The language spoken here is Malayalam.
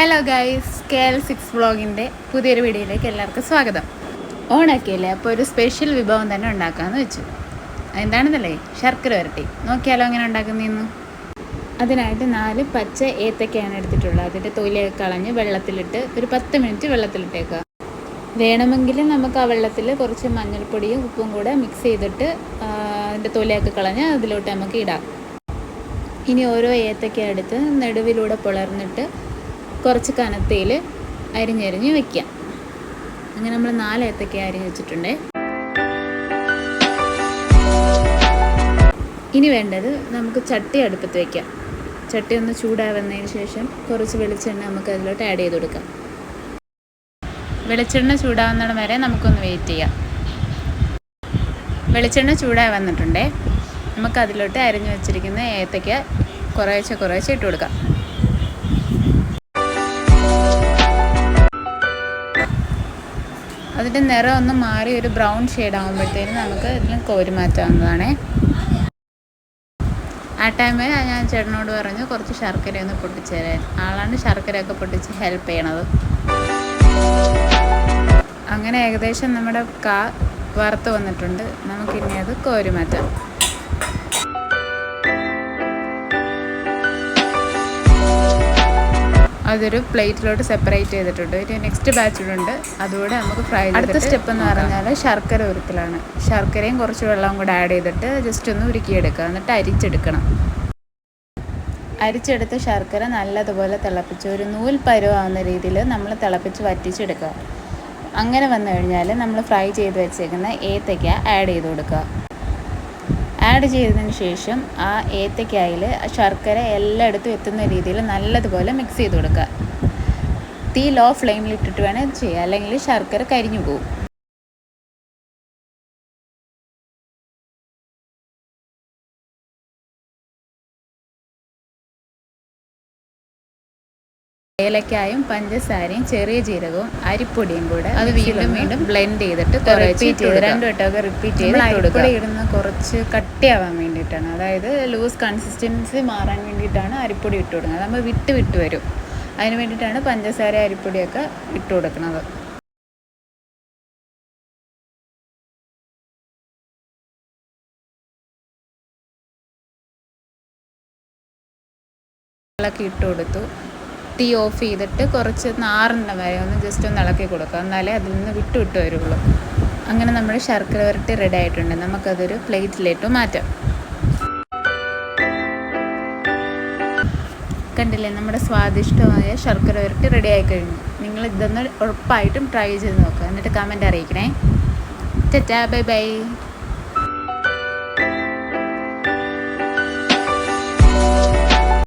Hello guys K L six വ്ളോഗിന്റെ പുതിയൊരു വീഡിയോയിലേക്ക് എല്ലാവർക്കും സ്വാഗതം. ഓണാക്കിയല്ലേ? അപ്പോൾ ഒരു സ്പെഷ്യൽ വിഭവം തന്നെ ഉണ്ടാക്കാമെന്ന് വെച്ചു. എന്താണെന്നല്ലേ ശർക്കര വരട്ടി. നോക്കിയാലോ അങ്ങനെ ഉണ്ടാക്കുന്നതെന്ന് അതിനായിട്ട് നാല് പച്ച ഏത്തക്കയാണ് എടുത്തിട്ടുള്ളത്. അതിന്റെ തൊലിയൊക്കെ കളഞ്ഞ് വെള്ളത്തിലിട്ട് ഒരു പത്ത് മിനിറ്റ് വെള്ളത്തിലിട്ടേക്കുക. വേണമെങ്കിൽ നമുക്ക് ആ വെള്ളത്തിൽ കുറച്ച് മഞ്ഞൾപ്പൊടിയും ഉപ്പും കൂടെ മിക്സ് ചെയ്തിട്ട് അതിന്റെ തൊലിയൊക്കെ കളഞ്ഞ് അതിലോട്ട് നമുക്ക് ഇടാം. ഇനി ഓരോ ഏത്തക്ക എടുത്ത് നടുവിലൂടെ പുലർന്നിട്ട് കുറച്ച് കനത്തയിൽ അരിഞ്ഞരിഞ്ഞ് വെക്കാം അങ്ങനെ നമ്മൾ നാല് ഏത്തക്ക അരിഞ്ഞ് വെച്ചിട്ടുണ്ട്. ഇനി വേണ്ടത് നമുക്ക് ചട്ടി അടുപ്പത്ത് വയ്ക്കാം ചട്ടി ഒന്ന് ചൂടാവുന്നതിന് ശേഷം കുറച്ച് വെളിച്ചെണ്ണ നമുക്ക് അതിലോട്ട് ആഡ് ചെയ്ത് കൊടുക്കാം. വെളിച്ചെണ്ണ ചൂടാവുന്നിടം വരെ നമുക്കൊന്ന് വെയിറ്റ് ചെയ്യാം. വെളിച്ചെണ്ണ ചൂടായി വന്നിട്ടുണ്ടേ നമുക്ക് അതിലോട്ട് അരിഞ്ഞു വെച്ചിരിക്കുന്ന ഏത്തയ്ക്ക കുറേശ്ശെ കുറേശ്ശെ ഇട്ട് കൊടുക്കാം. അതിന്റെ നിറം ഒന്ന് മാറി ഒരു ബ്രൗൺ ഷെയ്ഡ് ആകുമ്പോഴത്തേനും നമുക്ക് ഇതിൽ കോരി മാറ്റാവുന്നതാണേ. ആ ടൈമിൽ ഞാൻ ചേട്ടനോട് പറഞ്ഞു കുറച്ച് ശർക്കര ഒന്ന് പൊട്ടിച്ച് തരാൻ ആളാണ് ശർക്കരയൊക്കെ പൊട്ടിച്ച് ഹെൽപ്പ് ചെയ്യണത്. അങ്ങനെ ഏകദേശം നമ്മുടെ കാ വറുത്ത് വന്നിട്ടുണ്ട്. നമുക്കിനി അത് കോരി മാറ്റാം. അതൊരു പ്ലേറ്റിലോട്ട് സെപ്പറേറ്റ് ചെയ്തിട്ടുണ്ട്. ഇനി നെക്സ്റ്റ് ബാച്ചിലുണ്ട് അതുകൂടെ നമുക്ക് ഫ്രൈ അടുത്ത സ്റ്റെപ്പ് എന്ന് പറഞ്ഞാൽ ശർക്കര ഉരുക്കലാണ്. ശർക്കരയും കുറച്ച് വെള്ളവും കൂടെ ആഡ് ചെയ്തിട്ട് ജസ്റ്റ് ഒന്ന് ഉരുക്കിയെടുക്കുക. എന്നിട്ട് അരിച്ചെടുക്കണം. അരിച്ചെടുത്ത ശർക്കര നല്ലതുപോലെ തിളപ്പിച്ച് ഒരു നൂൽ പരുവാകുന്ന രീതിയിൽ നമ്മൾ തിളപ്പിച്ച് വറ്റിച്ചെടുക്കുക. അങ്ങനെ വന്നു കഴിഞ്ഞാൽ നമ്മൾ ഫ്രൈ ചെയ്ത് വെച്ചേക്കുന്ന ഏത്തയ്ക്ക ആഡ് ചെയ്ത് കൊടുക്കുക. ആഡ് ചെയ്തതിന് ശേഷം ആ ഏത്തക്കായിൽ ശർക്കര എല്ലായിടത്തും എത്തുന്ന രീതിയിൽ നല്ലതുപോലെ മിക്സ് ചെയ്ത് കൊടുക്കുക. തീ ലോ ഫ്ലെയിമിൽ ഇട്ടിട്ട് വേണം ഇത് ചെയ്യുക അല്ലെങ്കിൽ ശർക്കര കരിഞ്ഞു പോകും. ഏലക്കായും പഞ്ചസാരയും ചെറിയ ജീരകവും അരിപ്പൊടിയും കൂടെ അത് വീണ്ടും വീണ്ടും ബ്ലെൻഡ് ചെയ്തിട്ട് റിപ്പീറ്റ് ചെയ്ത് രണ്ടു വട്ടമൊക്കെ റിപ്പീറ്റ് ചെയ്ത് അരിപ്പൊടി ഇടുന്ന കുറച്ച് കട്ടിയാവാൻ വേണ്ടിയിട്ടാണ്. അതായത് ലൂസ് കൺസിസ്റ്റൻസി മാറാൻ വേണ്ടിയിട്ടാണ് അരിപ്പൊടി ഇട്ട് കൊടുക്കുന്നത്. നമ്മൾ വിട്ട് വിട്ട് വരും. അതിന് വേണ്ടിയിട്ടാണ് പഞ്ചസാര അരിപ്പൊടിയൊക്കെ ഇട്ട് കൊടുക്കുന്നത്. ഇളക്കി ഇട്ട് കൊടുത്തു. തീ ഓഫ് ചെയ്തിട്ട് കുറച്ച് നാറിന്റെ വരെ ഒന്ന് ജസ്റ്റ് ഒന്ന് ഇളക്കി കൊടുക്കുക. എന്നാലേ അതിൽ നിന്ന് വിട്ടു വിട്ട് വരുള്ളൂ. അങ്ങനെ നമ്മുടെ ശർക്കര വരട്ടി റെഡി ആയിട്ടുണ്ട്. നമുക്കതൊരു പ്ലേറ്റിലേട്ട് മാറ്റാം. കണ്ടില്ലേ നമ്മുടെ സ്വാദിഷ്ടമായ ശർക്കര വരട്ടി റെഡി ആയി കഴിഞ്ഞു. നിങ്ങൾ ഇതൊന്ന് ഉറപ്പായിട്ടും ട്രൈ ചെയ്ത് നോക്കുക. എന്നിട്ട് കമന്റ് അറിയിക്കണേ. Tata bye bye